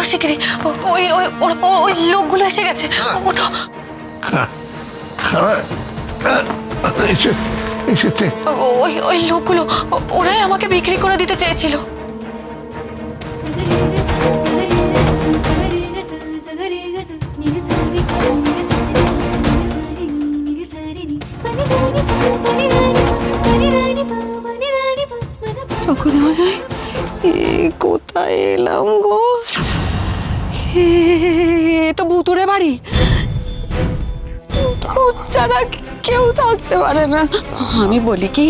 ওঠো শিগগিরি ওই ওই ওর- ওই লোকগুলো এসে গেছে। ওঠো। এসেছে ওই ওই লোকগুলো ওরাই আমাকে বিক্রি করে দিতে চেয়েছিল। কোথায় এলাম গো? ভুতুরে বাড়ি? ভূত ছাড়া কেউ থাকতে পারে না। আমি বলি কি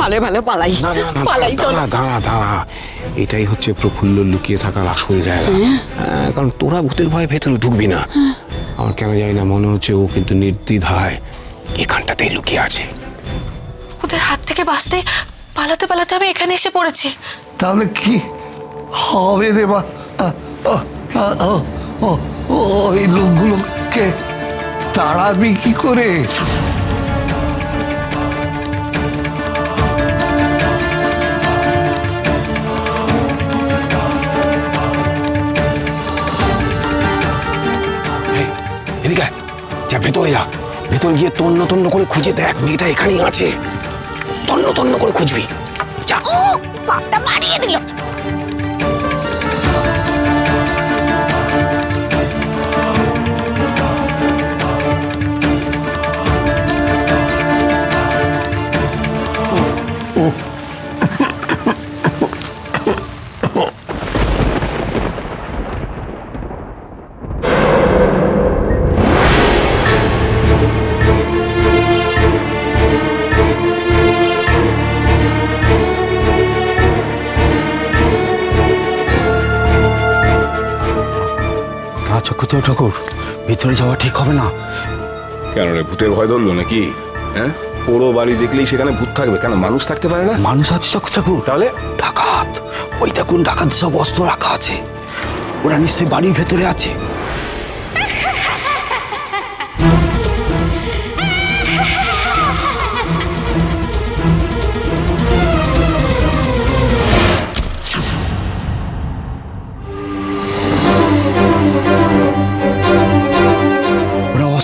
ভালো ভালো পালাই। পালাই দাঁড়া দাঁড়া দাঁড়া। এটাই হচ্ছে প্রফুল্ল লুকিয়ে থাকার আসল জায়গা কারণ তোরা ভূতের ভয়ে ভেতরে ঢুকবি না। আমার কেন জানি না মনে হচ্ছে ও কিন্তু নির্দ্বিধায় এখানটাতেই লুকিয়ে আছে। ওদের হাত থেকে বাঁচতে পালাতে পালাতে আমি এখানে এসে পড়েছি। তাহলে কি হবে রে বা ওই লোকগুলোকে তাড়াবি কি করে? ভেতরে যা। ভেতরে গিয়ে তন্ন তন্ন করে খুঁজে দেখ মেয়েটা এখানেই আছে। তন্ন তন্ন করে খুঁজবি। যা। পাপটা মারিয়ে দিল। চক্ষুদেব ঠাকুর ভিতরে যাওয়া ঠিক হবে না। কেন রে ভূতের ভয় ধরলো নাকি? হ্যাঁ? পোড়ো বাড়ি দেখলেই সেখানে ভূত থাকবে। কেন মানুষ থাকতে পারে না? মানুষ আছে চক্ষু ঠাকুর। তাহলে? ডাকাত। ওই দেখুন ডাকাত সব অস্ত্র রাখা আছে। ওরা নিশ্চয়ই বাড়ির ভেতরে আছে।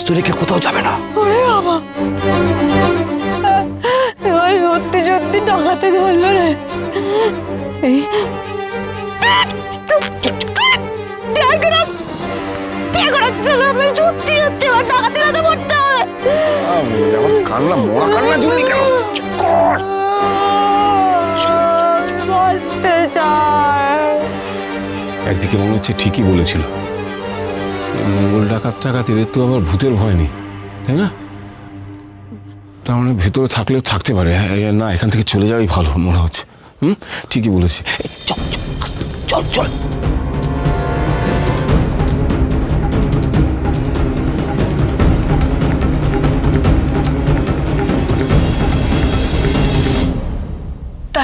ওরা রেখে কোথাও যাবে না। ওরে বাবা। ওই সত্যি সত্যি ডাকাতে ধরলো রে। এই কান্না মরা কেন? একদিকে মনে হচ্ছে ঠিকই বলেছিল। মঙ্গল ডাকাত টাকাত এদের তো আবার ভূতের ভয় নেই তাই না? তার মানে ভেতরে থাকলেও থাকতে পারে হ্যাঁ, না এখান থেকে চলে যাওয়াই ভালো মনে হচ্ছে হুম? ঠিকই বলেছি। চল চল চল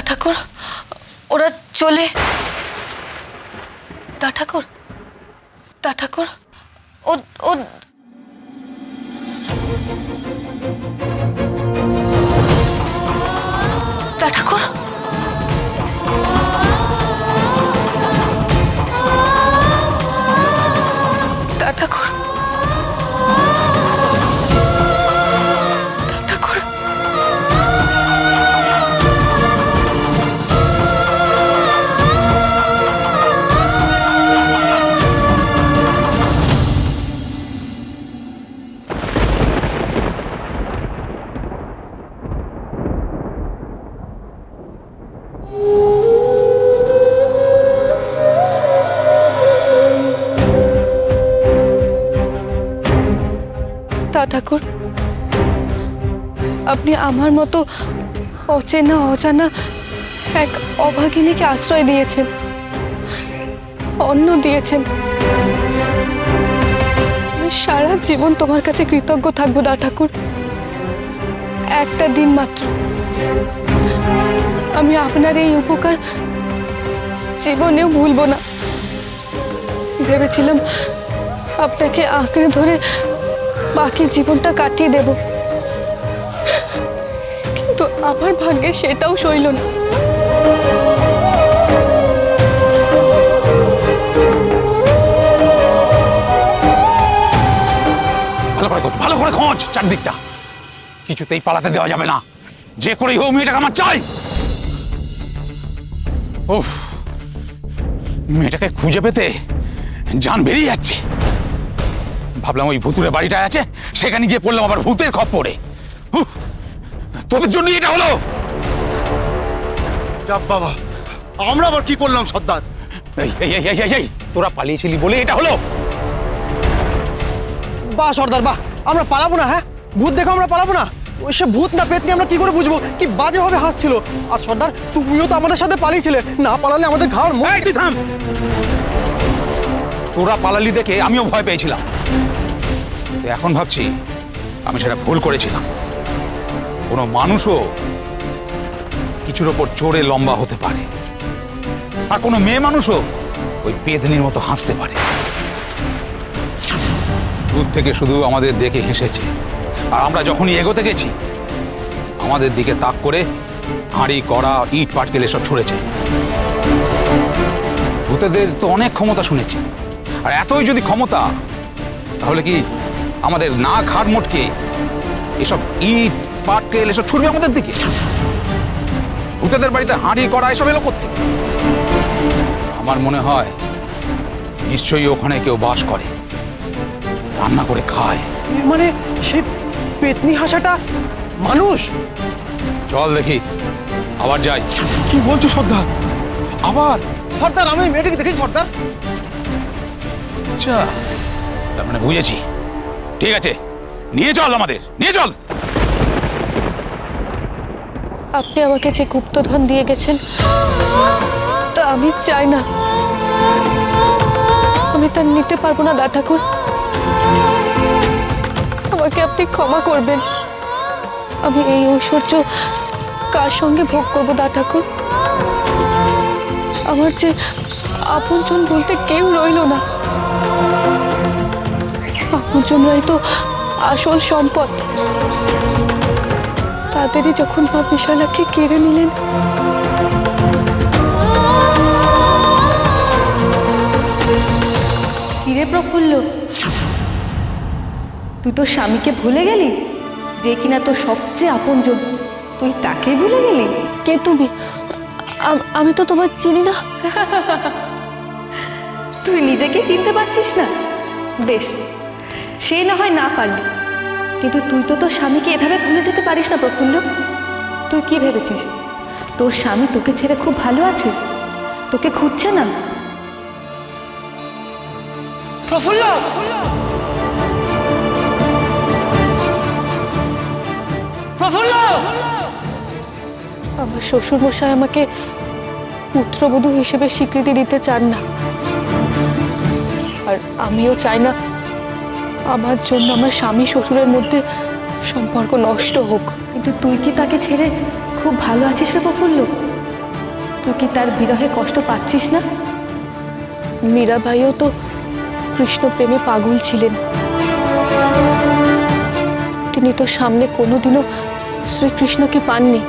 ঠাকুর ওরা চলে। তা ঠাকুর তা ঠাকুর। ও ও ঠাকুর। আপনি আমার মতো অচেনা, অজানা এক অভাগিনীকে আশ্রয় দিয়েছেন, অন্ন দিয়েছেন। সারা জীবন তোমার কাছে কৃতজ্ঞ থাকব দা ঠাকুর। একটা দিন মাত্র। আমি আপনার এই উপকার জীবনেও ভুলবো না। ভেবেছিলাম আপনাকে আঁকড়ে ধরে বাকি জীবনটা কাটিয়ে দেব। কিন্তু আমার ভাগ্যে সেটাও সইল না। ভালো করে খোঁজ, ভালো করে খোঁজ চারদিকটা। কিছুতেই পালাতে দেওয়া যাবে না। যে করেই হোক মেয়েটাকে আমার চাই। ও মেয়েটাকে খুঁজে পেতে যান বেরিয়ে যাচ্ছে। ভাবলাম ওই ভুতুরে বাড়িটায় আছে সেখানে গিয়ে পড়লাম আবার ভূতের খপ্পরে। তোদের জন্য এটা হলো। যা বাবা আমরা আবার কি করলাম সর্দার? এই এই এই, এই এই, এই তোরা পালিয়েছিলি বলে এটা হলো। বাহ সর্দার বাহ আমরা পালাবো না হ্যাঁ? ভূত দেখো আমরা পালাবো না? ওই সে ভূত না পেতনি আমরা কি করে বুঝব? কি বাজেভাবে হাসছিল? আর সর্দার তুমিও তো আমাদের সাথে পালিয়েছিলে। না পালালে আমাদের ঘাড় মুখ এই, থাম। তোরা পালালি দেখে আমিও ভয় পেয়েছিলাম। তো এখন ভাবছি আমি সেটা ভুল করেছিলাম। কোনো মানুষও কিছুর ওপর চড়ে লম্বা হতে পারে। আর কোনো মেয়ে মানুষও ওই পেদনির মতো হাসতে পারে। দূর থেকে শুধু আমাদের দেখে হেসেছে। আর আমরা যখনই এগোতে গেছি, আমাদের দিকে তাক করে হাঁড়ি, কড়া, ইট, পাটকেল এসব ছুঁড়েছে। ভূতেদের তো অনেক ক্ষমতা শুনেছি। আর এতই যদি ক্ষমতা, তাহলে কি আমাদের না ঘাট মোটকে এসব ইট পাটকেল এসব ছুটবে আমাদের দিকে। ভূতেদের বাড়িতে হাঁড়ি করা এসব এলো করতে আমার মনে হয় নিশ্চয়ই ওখানে কেউ বাস করে রান্না করে খায়। মানে সে পেতনি হাসাটা মানুষ? চল দেখি আবার যাই। কি বলছো সর্দার? আবার? সর্দার আমি মেয়েটাকে দেখেছি সর্দার। আচ্ছা তার মানে বুঝেছি। ঠিক আছে। নিয়ে চল আমাদের, নিয়ে চল। আপনি আমাকে যে গুপ্তধন দিয়ে গেছেন, তা আমি চাই না। আমি তা নিতে পারব না দা ঠাকুর আমাকে আপনি ক্ষমা করবেন। আমি এই ঐশ্বর্য কার সঙ্গে ভোগ করব দা ঠাকুর আমার যে আপনজন বলতে কেউ রইল না। আপনজনরাই তো আসল সম্পদ। তাদেরই যখন মা বিশালাকে কেড়ে নিলেন কিরে প্রফুল্ল? তুই তোর স্বামীকে ভুলে গেলি? যে কিনা তোর সবচেয়ে আপনজন। তুই তাকে ভুলে গেলি? কে তুমি? আমি তো তোমার চিনি না। তুই নিজেকে চিনতে পারছিস না। বেশ সে না হয় না পারলি। কিন্তু তুই তো তোর স্বামীকে এভাবে ভুলে যেতে পারিস না প্রফুল্ল। তুই কি ভেবেছিস? তোর স্বামী তোকে ছেড়ে খুব ভালো আছে। তোকে খুঁজছে না। প্রফুল্ল! প্রফুল্ল! আমার শ্বশুর মশাই আমাকে পুত্রবধূ হিসেবে স্বীকৃতি দিতে চান না। আর আমিও চাই না আমার জন্য আমার স্বামী শ্বশুরের মধ্যে সম্পর্ক নষ্ট হোক। কিন্তু তুই কি তাকে ছেড়ে খুব ভালো আছিস রে প্রফুল্ল? তুই কি তার বিরহে কষ্ট পাচ্ছিস না? মীরাবাইও তো কৃষ্ণ প্রেমে পাগল ছিলেন। তিনি তো সামনে কোনোদিনও শ্রীকৃষ্ণকে পাননি।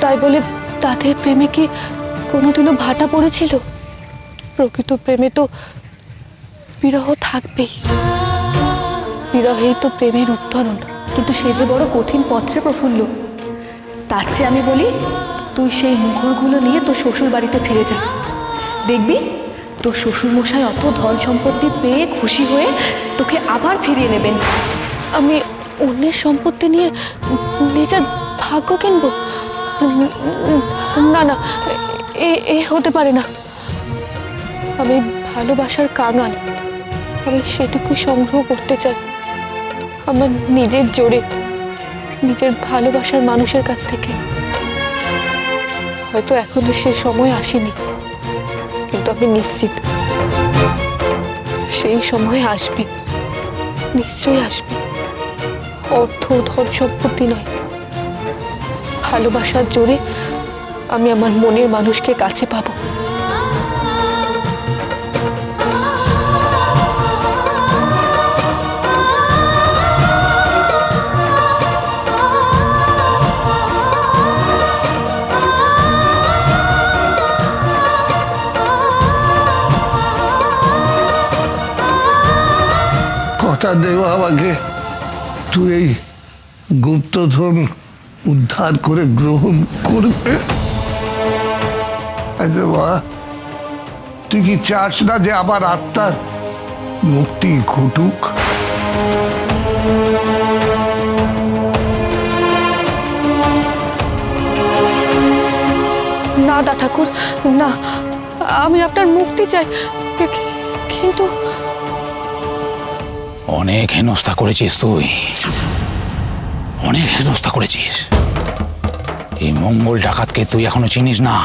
তাই বলে তাদের প্রেমে কি কোনোদিনও ভাটা পড়েছিল? প্রকৃত প্রেমে তো বিরহ থাকবেই। বিরহেই তো প্রেমের উত্তরণ। কিন্তু সে যে বড় কঠিন পথে প্রফুল্ল, তার চেয়ে আমি বলি, তুই সেই মুখরগুলো নিয়ে তোর শ্বশুর বাড়িতে ফিরে যা। দেখবি, তোর শ্বশুর মশাই অত ধন সম্পত্তি পেয়ে খুশি হয়ে তোকে আবার ফিরিয়ে নেবেন। আমি অন্যের সম্পত্তি নিয়ে নিজের ভাগ্য কিনবো? না না, এ এ হতে পারে না। আমি ভালোবাসার কাঙাল। আমি সেটুকুই সংগ্রহ করতে চাই। আমার নিজের জোরে, নিজের ভালোবাসার মানুষের কাছ থেকে। হয়তো এখনও সে সময় আসেনি, কিন্তু আমি নিশ্চিত সেই সময় আসবে, নিশ্চয়ই আসবে। অর্থ, ধন, সম্পত্তি নয়। ভালোবাসার জোরে আমি আমার মনের মানুষকে কাছে পাবো। কথা দেব আমাকে। তুই এই গুপ্তধন উদ্ধার করে গ্রহণ করবে। তুই কি চাস না যে আমার আত্মার মুক্তি ঘটুক? না দা ঠাকুর, না। আমি আপনার মুক্তি চাই। কিন্তু অনেক হেনস্থা করেছিস তুই। অনেক হেনস্থা করেছিস। এই মঙ্গল ডাকাতকে তুই এখনও চিনিস না?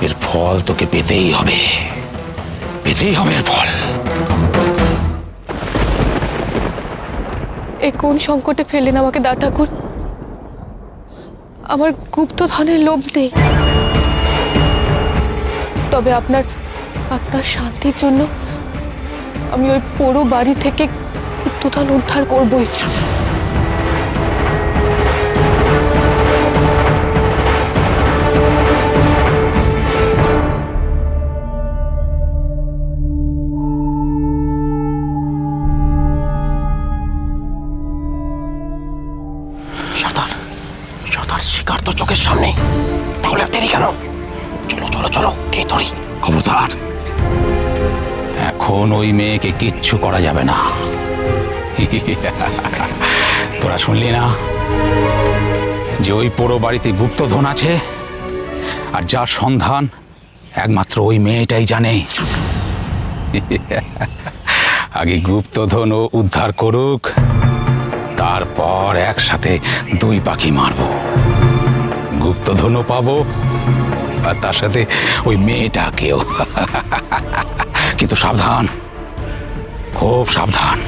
এর ফল তোকে পেতেই হবে। পেতেই হবে এর ফল। এ কোন সংকটে ফেললেন আমাকে দা ঠাকুর? আমার গুপ্ত ধনের লোভ নেই। তবে আপনার আত্মার শান্তির জন্য আমি ওই পোড়ো বাড়ি থেকে গুপ্তধন উদ্ধার করবই। শিকার তো চোখের সামনে। তাহলে আর দেরি কেন? চলো চলো চলো, কে ধরি খবরদার। এখন ওই মেয়েকে কিচ্ছু করা যাবে না। তোরা শুনলি না? যে ওই পোড়ো বাড়িতে গুপ্তধন আছে, আর যার সন্ধান একমাত্র ওই মেয়েটাই জানে। আগে গুপ্তধন ও উদ্ধার করুক, তারপর একসাথে দুই পাখি মারবো। গুপ্তধনও পাবো, আর তার সাথে ওই মেয়েটাকেও। কিন্তু সাবধান। খুব সাবধান।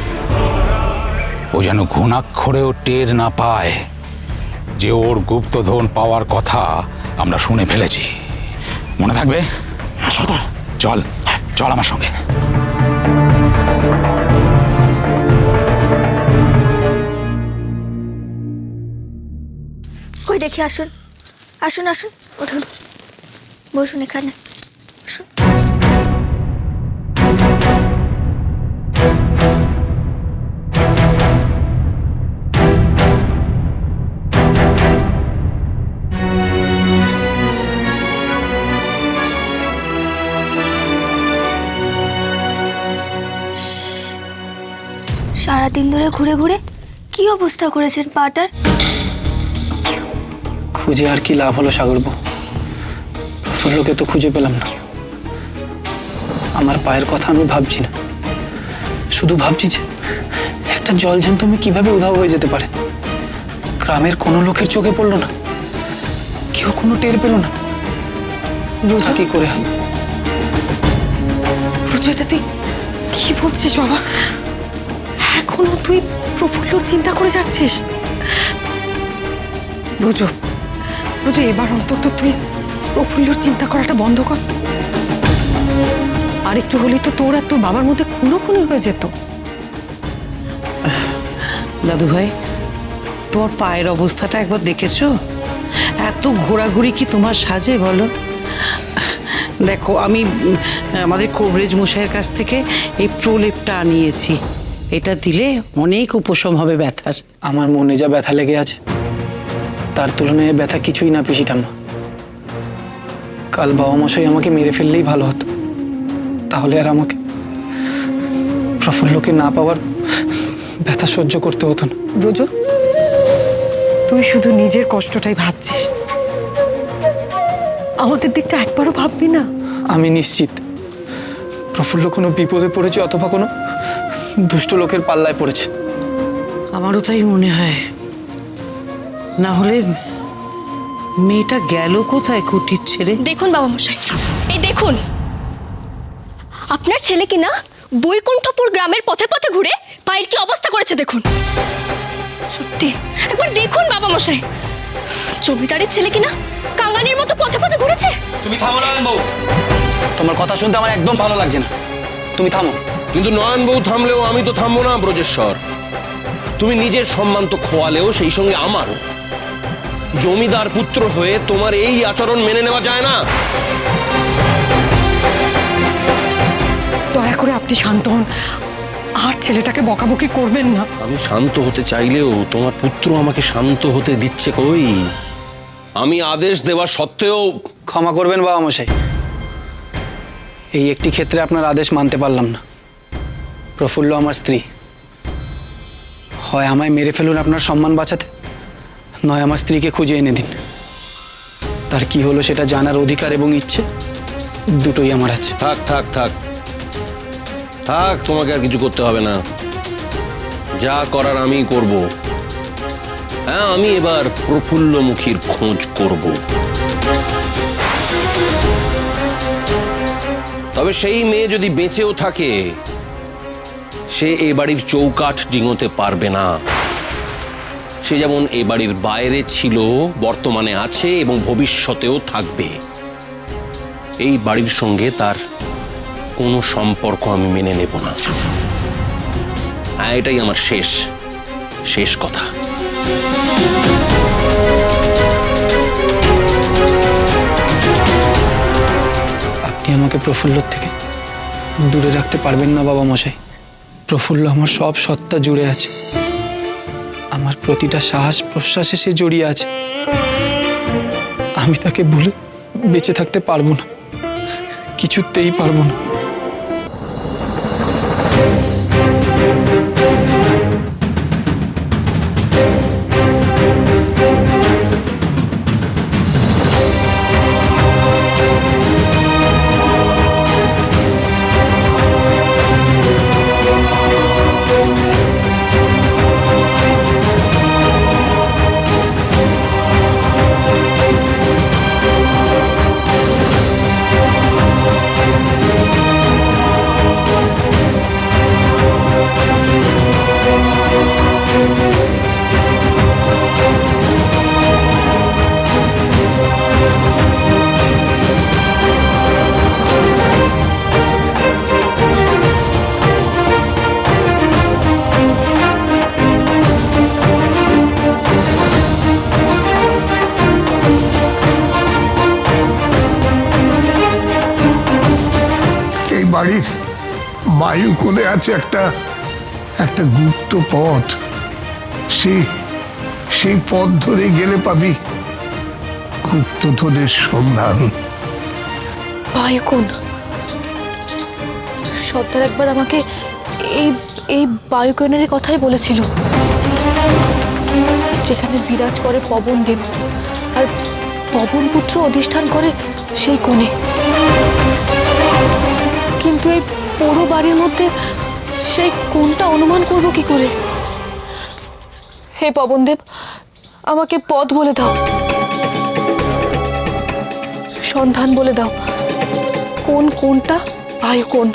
ও যেন ঘুণাক্ষরেও টের না পায় যে ওর গুপ্তধন পাওয়ার কথা আমরা শুনে ফেলেছি। মনে থাকবে? চল চল আমার সঙ্গে। কই দেখি আসুন। আসুন আসুন উঠুন। বসুন এখানে। ধরে ঘুরে ঘুরে কি অবস্থা করেছেন পাটার? খুঁজে আর কি লাভ হলো সাগরবু প্রফুল্লকে তো খুঁজে পেলাম না। আমার পায়ের কথা আমি ভাবছি না। শুধু ভাবছি যে একটা জল জ্যান্ত তুমি কীভাবে উধাও হয়ে যেতে পারে? গ্রামের কোনো লোকের চোখে পড়ল না। কেউ কোনো টের পেল না। রোজা কি করে হয়? রোজু এটা তুই কি বলছিস বাবা? তুই প্রফুল্লর চিন্তা করে যাচ্ছিস? রোজু রোজু এবার অন্তত তুই প্রফুল্লর চিন্তা করাটা বন্ধ কর। আর একটু হলেই তো তোর আর তোর বাবার মধ্যে খুনো খুনি হয়ে যেত। দাদু ভাই, তোমার পায়ের অবস্থাটা একবার দেখেছ? এত ঘোরাঘুরি কি তোমার সাজে বলো? দেখো, আমি আমাদের কবরেজ মশাইয়ের কাছ থেকে এই প্রলেপটা আনিয়েছি। এটা দিলে অনেক উপশম হবে ব্যথার। আমার মনে যা ব্যথা লেগে আছে তার তুলনায় ব্যথা কিছুই না পিসি ঠাম্মা কাল বাবা মশাই আমাকে মেরে ফেললেই ভালো হতো। তাহলে আর আমাকে প্রফুল্লকে না পাওয়ার ব্যথা সহ্য করতে হতো না। রোজু তুই শুধু নিজের কষ্টটাই ভাবছিস। আমাদের দিকটা একবারও ভাববি না। আমি নিশ্চিত। প্রফুল্ল কোনো বিপদে পড়েছে অথবা কোনো দুষ্ট লোকের পাল্লায় পড়েছে। আমারও তাই মনে হয়। না হলে মেয়েটা গেল কোথায় কুটির ছেড়ে? দেখুন বাবা মশাই এই দেখুন। আপনার ছেলে কি না বৈকুণ্ঠপুর গ্রামের পথে পথে ঘুরে পায়ের কি অবস্থা করেছে দেখুন। সত্যি একবার দেখুন বাবা মশাই জমিদারের ছেলে কি না কাঙালির মতো পথে পথে ঘুরেছে? তুমি থামো না তোমার কথা শুনতে আমার একদম ভালো লাগছে না। তুমি থামো। কিন্তু নয়ন বউ থামলেও আমি তো থামবো না ব্রজেশ্বর। তুমি নিজের সম্মান তো খোয়ালেও সেই সঙ্গে আমার। জমিদার পুত্র হয়ে তোমার এই আচরণ মেনে নেওয়া যায় না। দয়া করে আপনি শান্ত হন। আর ছেলেটাকে বকাবকি করবেন না। আমি শান্ত হতে চাইলেও তোমার পুত্র আমাকে শান্ত হতে দিচ্ছে কই? আমি আদেশ দেওয়া সত্ত্বেও ক্ষমা করবেন বাবা মশাই। এই একটি ক্ষেত্রে আপনার আদেশ মানতে পারলাম না। প্রফুল্ল আমার স্ত্রী। হয় আমায় মেরে ফেলুন আপনার সম্মান বাঁচাতে, নয় আমার স্ত্রীকে খুঁজে এনে দিন। তার কি হলো সেটা জানার অধিকার এবং ইচ্ছে দুটোই আমার আছে। থাক থাক থাক। থাক, তোমাকে আর কিছু করতে হবে না। যা করার আমি করব। হ্যাঁ আমি এবার প্রফুল্ল মুখীর খোঁজ করব। তবে সেই মেয়ে যদি বেঁচেও থাকে সে এ বাড়ির চৌকাঠ ডিঙোতে পারবে না। সে যেমন এ বাড়ির বাইরে ছিল, বর্তমানে আছে এবং ভবিষ্যতেও থাকবে। এই বাড়ির সঙ্গে তার কোনো সম্পর্ক আমি মেনে নেব না। হ্যাঁ এটাই আমার শেষ শেষ কথা। আপনি আমাকে প্রফুল্লর থেকে দূরে রাখতে পারবেন না, বাবা মশাই। প্রফুল্ল আমার সব সত্তা জুড়ে আছে। আমার প্রতিটা শ্বাস প্রশ্বাসে সে জড়িয়ে আছে। আমি তাকে ভুলে বেঁচে থাকতে পারব না। কিছুতেই পারব না। বায়ু কোণে আছে একটা একটা গুপ্ত পথ। সে, সেই পথ ধরে গেলে পাবি গুপ্তধনের সন্ধান। বায়ুকোণ সর্দার একবার আমাকে এই এই বায়ুকোণের কথাই বলেছিল। যেখানে বিরাজ করে পবন দেব, আর পবন পুত্র অধিষ্ঠান করে সেই কোণে। কিন্তু এই পুরো বাড়ির মধ্যে সেই কোনটা অনুমান করব কি করে? হে পবনদেব, আমাকে পথ বলে দাও। সন্ধান বলে দাও। কোন কোনটা, ভাই কোন?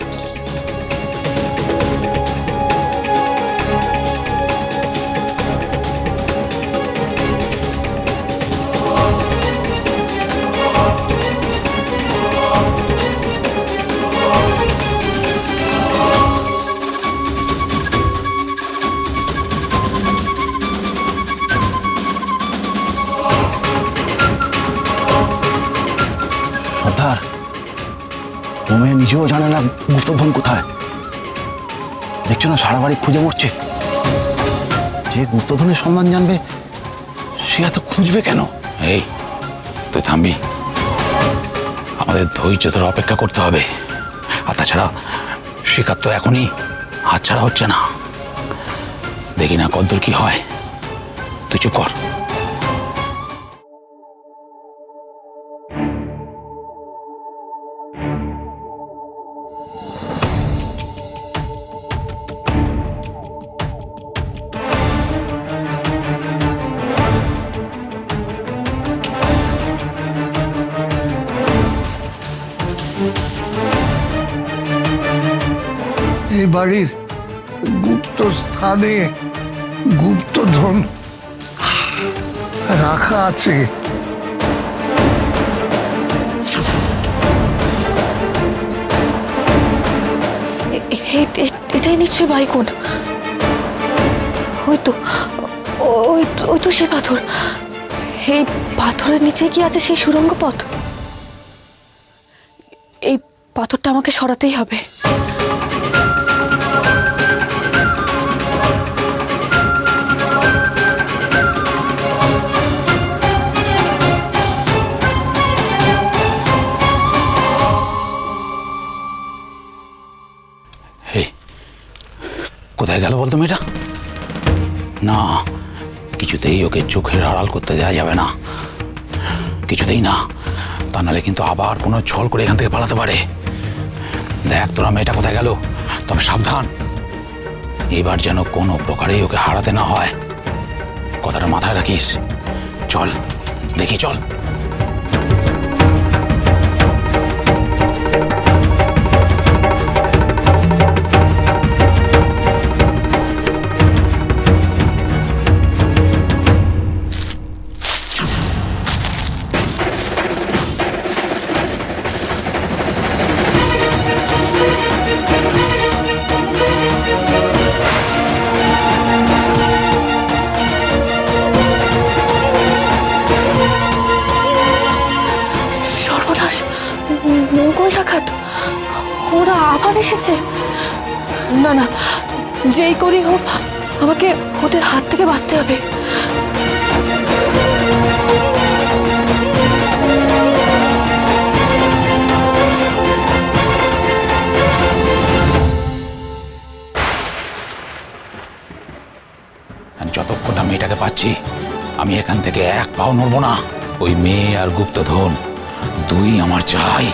নিজেও জানে না গুপ্তধন কোথায়। দেখছ না সারা বাড়ি খুঁজে মরছে? যে গুপ্তধনের সন্ধান জানবে, সে এত খুঁজবে কেন? এই, তুই থামবি। আমাদের ধৈর্য ধরে অপেক্ষা করতে হবে। আর তাছাড়া শিকার তো এখনই হাতছাড়া হচ্ছে না। দেখি না কদ্দূর কি হয়। তুই চুপ কর। বাড়ির গুপ্ত স্থানে গুপ্তধন রাখা আছে। এটাই নিশ্চয়ই বাইকোন। ওই তো ওই ওই তো সে পাথর। এই পাথরের নিচে কি আছে সেই সুরঙ্গ পথ? এই পাথরটা আমাকে সরাতেই হবে। কোথায় গেল বলতো মেয়েটা? না, কিছুতেই ওকে চোখের আড়াল করতে দেওয়া যাবে না। কিছুতেই না। তা নাহলে কিন্তু আবার কোনো ছল করে এখান থেকে পালাতে পারে। দেখ তোরা মেয়েটা কোথায় গেল, তবে সাবধান। এবার যেন কোনো প্রকারেই ওকে হারাতে না হয়। কথাটা মাথায় রাখিস। চল, দেখি চল। এসেছে? না না, যেই করি হোক, আমাকে ওদের হাত থেকে বাঁচতে হবে। যতক্ষণ না মেয়েটাকে পাচ্ছি, আমি এখান থেকে এক পাও নড়বো না। ওই মেয়ে আর গুপ্তধন, দুই আমার চাই।